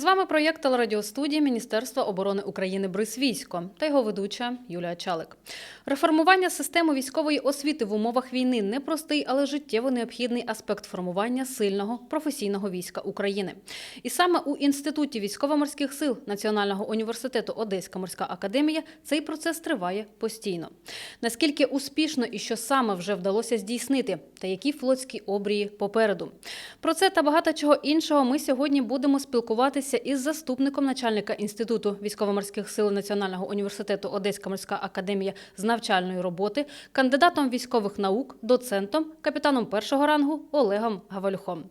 З вами проєкт телерадіостудії Міністерства оборони України Брисвійсько та його ведуча Юлія Чалик. Реформування системи військової освіти в умовах війни непростий, але життєво необхідний аспект формування сильного професійного війська України. І саме у інституті військово-морських сил Національного університету Одеська морська академія цей процес триває постійно. Наскільки успішно і що саме вже вдалося здійснити, та які флотські обрії попереду. Про це та багато чого іншого ми сьогодні будемо спілкуватися із заступником начальника інституту військово-морських сил Національного університету Одеська морська академія з навчальної роботи, кандидатом військових наук, доцентом, капітаном першого рангу Олегом Гавалюхом.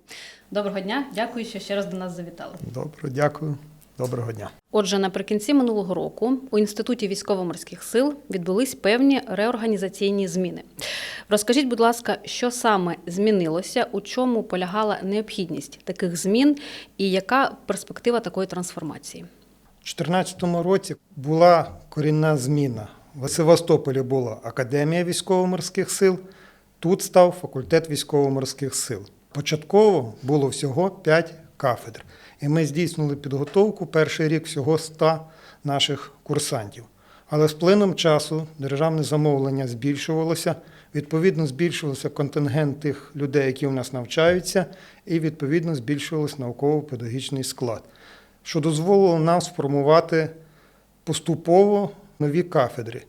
Доброго дня, дякую, що ще раз до нас завітали. Добре, дякую. Доброго дня. Отже, наприкінці минулого року у інституті військово-морських сил відбулись певні реорганізаційні зміни. Розкажіть, будь ласка, що саме змінилося, у чому полягала необхідність таких змін і яка перспектива такої трансформації? У 2014 році була корінна зміна. В Севастополі була Академія військово-морських сил, тут став факультет військово-морських сил. Початково було всього 5 кафедр. І ми здійснили підготовку перший рік всього 100 наших курсантів. Але з плином часу державне замовлення збільшувалося, відповідно, збільшувався контингент тих людей, які у нас навчаються, і відповідно збільшувався науково-педагогічний склад, що дозволило нам сформувати поступово нові кафедри.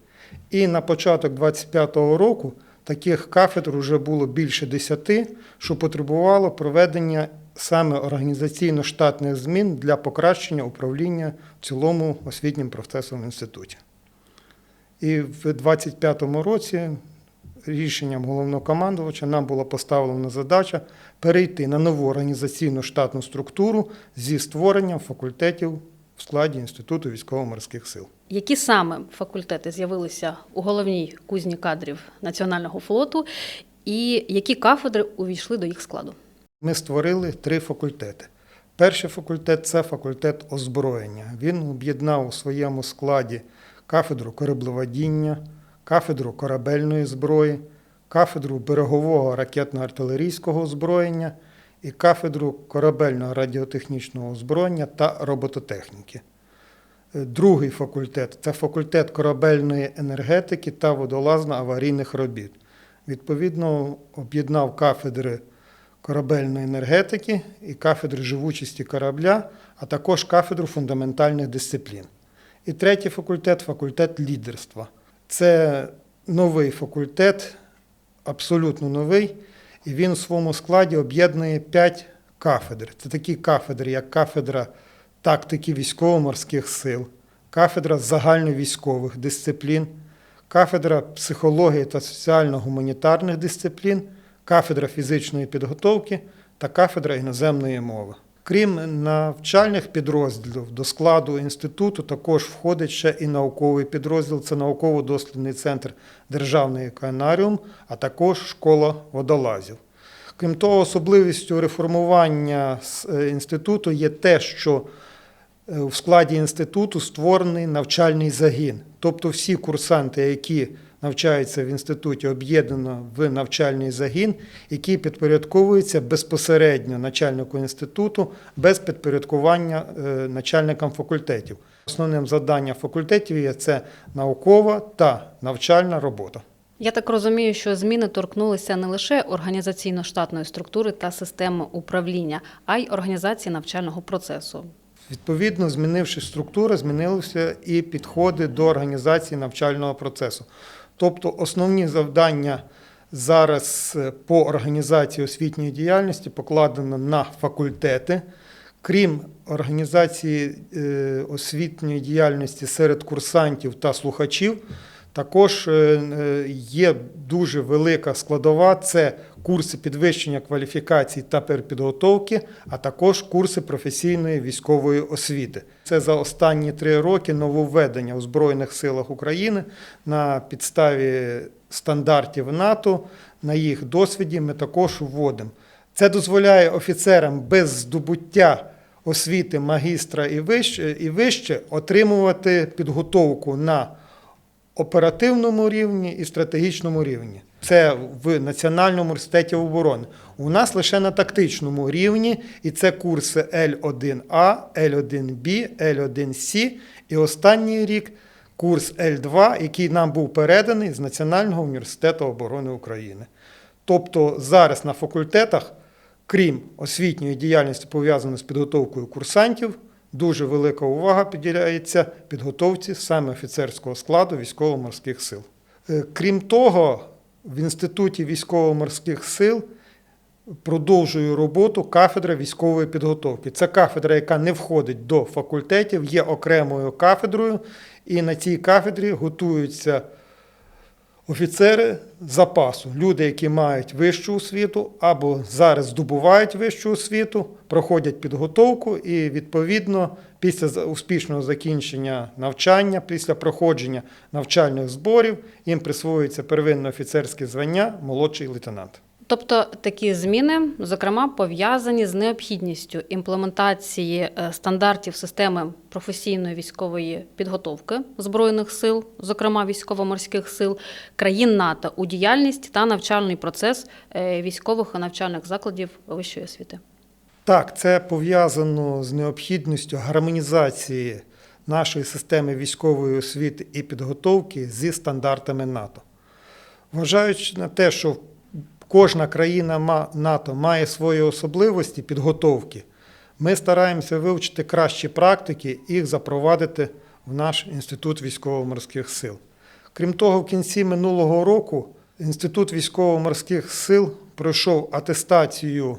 І на початок 25-го року таких кафедр вже було більше 10, що потребувало проведення саме організаційно-штатних змін для покращення управління в цілому освітнім процесом в інституті. І в 25-му році рішенням головнокомандувача нам була поставлена задача перейти на нову організаційну штатну структуру зі створенням факультетів в складі Інституту військово-морських сил. Які саме факультети з'явилися у головній кузні кадрів Національного флоту, і які кафедри увійшли до їх складу? Ми створили три факультети. Перший факультет це факультет озброєння. Він об'єднав у своєму складі кафедру кораблеводіння, кафедру корабельної зброї, кафедру берегового ракетно-артилерійського озброєння і кафедру корабельного радіотехнічного озброєння та робототехніки. Другий факультет це факультет корабельної енергетики та водолазно-аварійних робіт. Відповідно, об'єднав кафедри корабельної енергетики і кафедри живучості корабля, а також кафедру фундаментальних дисциплін. І третій факультет факультет лідерства. Це новий факультет, абсолютно новий, і він у своєму складі об'єднує п'ять кафедр. Це такі кафедри, як кафедра тактики військово-морських сил, кафедра загальновійськових дисциплін, кафедра психології та соціально-гуманітарних дисциплін, кафедра фізичної підготовки та кафедра іноземної мови. Крім навчальних підрозділів, до складу інституту також входить ще і науковий підрозділ, це науково-дослідний центр Державний океанаріум, а також школа водолазів. Крім того, особливістю реформування е, інституту є те, що е, в складі інституту створений навчальний загін. Тобто всі курсанти, які навчаються в інституті, об'єднано в навчальний загін, який підпорядковується безпосередньо начальнику інституту без підпорядкування е, начальникам факультетів. Основним завданням факультетів є це наукова та навчальна робота. Я так розумію, що зміни торкнулися не лише організаційно-штатної структури та системи управління, а й організації навчального процесу. Відповідно, змінивши структуру, змінилися і підходи до організації навчального процесу. Тобто основні завдання зараз е, по організації освітньої діяльності покладено на факультети. Крім організації е, освітньої діяльності серед курсантів та слухачів, також е, е, є дуже велика складова це курси підвищення кваліфікацій та перепідготовки, а також курси професійної військової освіти. Це за останні три роки нововведення у Збройних силах України на підставі стандартів НАТО, на їх досвіді ми також вводимо. Це дозволяє офіцерам без здобуття освіти магістра і вище, і вище отримувати підготовку на оперативному рівні і стратегічному рівні. Це в Національному університеті оборони. У нас лише на тактичному рівні, і це курси Л1А, Л1Б, Л1С і останній рік курс Л2, який нам був переданий з Національного університету оборони України. Тобто зараз на факультетах, крім освітньої діяльності, пов'язаної з підготовкою курсантів, дуже велика увага приділяється підготовці саме офіцерського складу військово-морських сил. Е, Крім того, в Інституті військово-морських сил продовжує роботу кафедра військової підготовки. Це кафедра, яка не входить до факультетів, є окремою кафедрою, і на цій кафедрі готуються офіцери запасу, люди, які мають вищу освіту або зараз здобувають вищу освіту, проходять підготовку і відповідно після успішного закінчення навчання, після проходження навчальних зборів їм присвоюється первинне офіцерське звання молодший лейтенант. Тобто такі зміни, зокрема, пов'язані з необхідністю імплементації е, стандартів системи професійної військової підготовки збройних сил, зокрема військово-морських сил країн НАТО у діяльність та навчальний процес е, військових і навчальних закладів вищої освіти. Так, це пов'язано з необхідністю гармонізації нашої системи військової освіти і підготовки зі стандартами НАТО. Вважаючи на те, що кожна країна НАТО має свої особливості підготовки, ми стараємося вивчити кращі практики і їх запровадити в наш інститут військово-морських сил. Крім того, в кінці минулого року Інститут військово-морських сил пройшов атестацію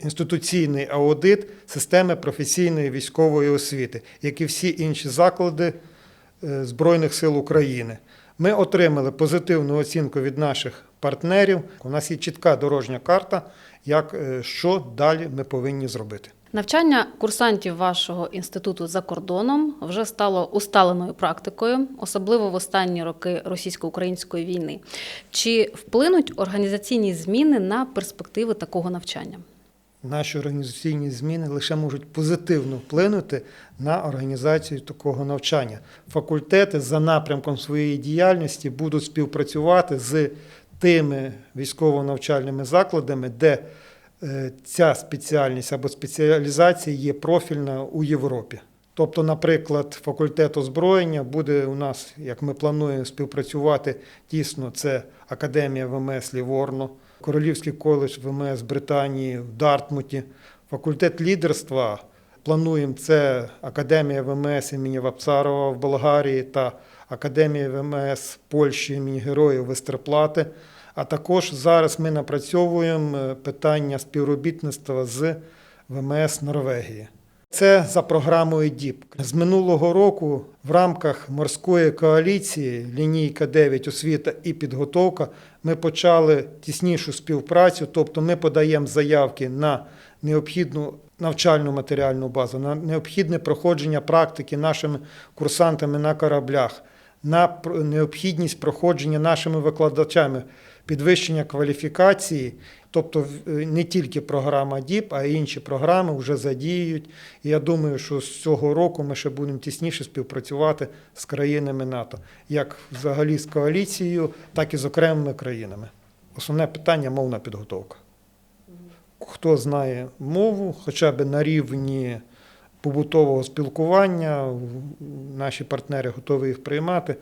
інституційний аудит системи професійної військової освіти, як і всі інші заклади е, Збройних сил України. Ми отримали позитивну оцінку від наших партнерів. У нас є чітка дорожня карта, як е, що далі ми повинні зробити. Навчання курсантів вашого інституту за кордоном вже стало усталеною практикою, особливо в останні роки російсько-української війни. Чи вплинуть організаційні зміни на перспективи такого навчання? Наші організаційні зміни лише можуть позитивно вплинути на організацію такого навчання. Факультети за напрямком своєї діяльності будуть співпрацювати з тими військово-навчальними закладами, де е, ця спеціальність або спеціалізація є профільна у Європі. Тобто, наприклад, факультет озброєння буде у нас, як ми плануємо, співпрацювати тісно. Це Академія ВМС Ліворно, Королівський коледж ВМС Британії в Дартмуті, факультет лідерства. Плануємо це Академія ВМС імені Вапцарова в Болгарії та Академія ВМС Польщі імені Героїв Вестерплати. А також зараз ми напрацьовуємо е, питання співробітництва з ВМС Норвегії. Це за програмою ДІП. З минулого року в рамках морської коаліції лінійка 9 освіта і підготовка ми почали тіснішу співпрацю, тобто ми подаємо заявки на необхідну навчальну матеріальну базу, на необхідне проходження практики нашими курсантами на кораблях, на необхідність проходження нашими викладачами підвищення кваліфікації. Тобто не тільки програма ДІП, а й інші програми вже задіюють. І я думаю, що з цього року ми ще будемо тісніше співпрацювати з країнами НАТО, як взагалі з коаліцією, так і з окремими країнами. Основне питання мовна підготовка. Хто знає мову, хоча б на рівні побутового спілкування, наші партнери готові їх приймати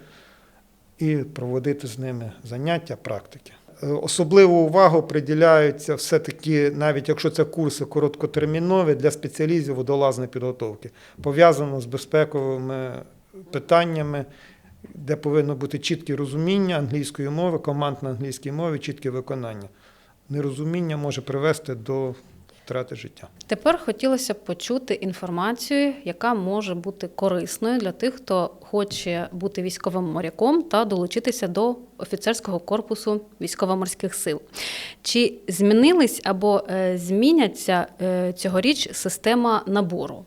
і проводити з ними заняття, практики. Е, Особливу увагу приділяються все-таки, навіть якщо це курси короткотермінові для спеціалістів водолазної підготовки, пов'язано з безпековими питаннями, де повинно бути чітке розуміння англійської мови, команд на англійській мові, чітке виконання. Нерозуміння може привести до втрати життя. Тепер хотілося б почути інформацію, яка може бути корисною для тих, хто хоче бути військовим моряком та долучитися до офіцерського корпусу військово-морських сил. Чи змінились або е, зміняться е, цьогоріч система набору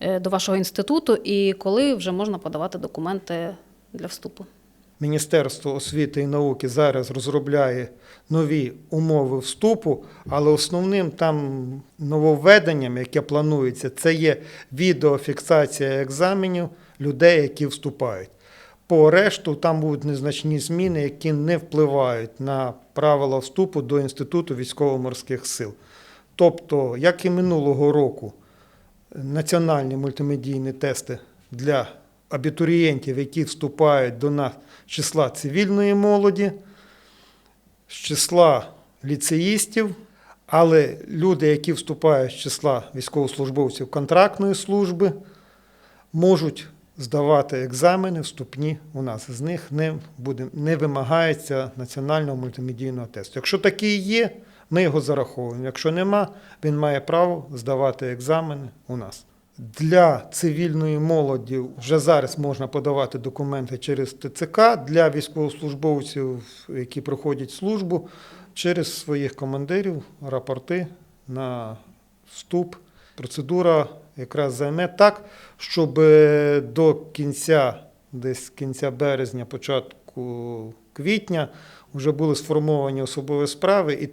е, до вашого інституту, і коли вже можна подавати документи для вступу? Міністерство освіти і науки зараз розробляє нові умови вступу, але основним там нововведенням, яке планується, це є відеофіксація екзаменів людей, які вступають. По решту там будуть незначні зміни, які не впливають на правила вступу до Інституту військово-морських сил. Тобто, як і минулого року, національні мультимедійні тести для абітурієнтів, які вступають до нас з числа цивільної молоді, з числа ліцеїстів, але люди, які вступають з числа військовослужбовців контрактної служби, можуть здавати екзамени вступні у нас. З них не, буде, не вимагається національного мультимедійного тесту. Якщо такий є, ми його зараховуємо. Якщо нема, він має право здавати екзамени у нас. Для цивільної молоді вже зараз можна подавати документи через ТЦК, для військовослужбовців, які проходять службу, через своїх командирів, рапорти на вступ. Процедура якраз займе так, щоб е, до кінця, десь кінця березня, початку квітня, вже були сформовані особові справи і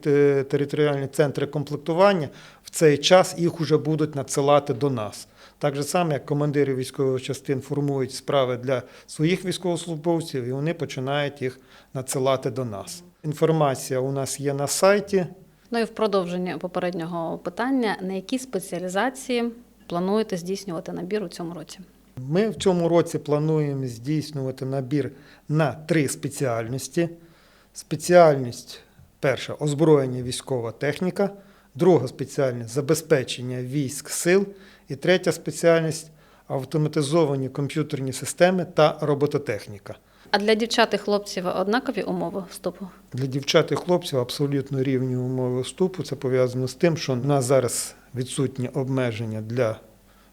територіальні центри комплектування. В цей час їх вже будуть надсилати до нас. Так же само, як командири військових частин формують справи для своїх військовослужбовців, і вони починають їх надсилати до нас. Інформація у нас є на сайті. Ну і в продовження попереднього питання, на які спеціалізації плануєте здійснювати набір у цьому році? Ми в цьому році плануємо здійснювати набір на три спеціальності. Спеціальність перша озброєння військова техніка, друга спеціальність забезпечення військ сил і третя спеціальність автоматизовані комп'ютерні системи та робототехніка. А для дівчат і хлопців однакові умови вступу? Для дівчат і хлопців абсолютно рівні умови вступу. Це пов'язано з тим, що у нас зараз відсутні обмеження для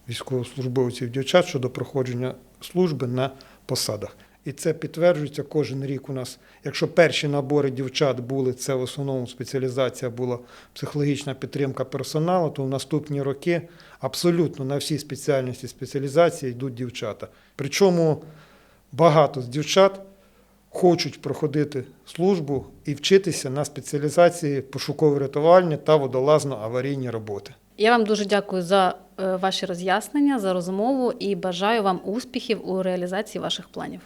військовослужбовців дівчат щодо проходження служби на посадах. І це підтверджується кожен рік у нас. Якщо перші набори дівчат були, це в основному спеціалізація була психологічна підтримка персоналу, то в наступні роки абсолютно на всі спеціальності спеціалізації йдуть дівчата. Причому багато з дівчат хочуть проходити службу і вчитися на спеціалізації пошуково-рятувальні та водолазно-аварійні роботи. Я вам дуже дякую за ваші роз'яснення, за розмову і бажаю вам успіхів у реалізації ваших планів.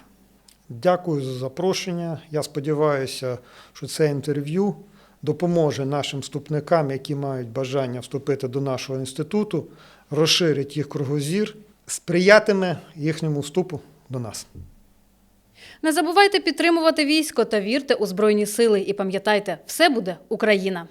Дякую за запрошення. Я сподіваюся, що це інтерв'ю допоможе нашим вступникам, які мають бажання вступити до нашого інституту, розширить їх кругозір, сприятиме їхньому вступу до нас. Не забувайте підтримувати військо та вірте у Збройні сили. І пам'ятайте, все буде Україна!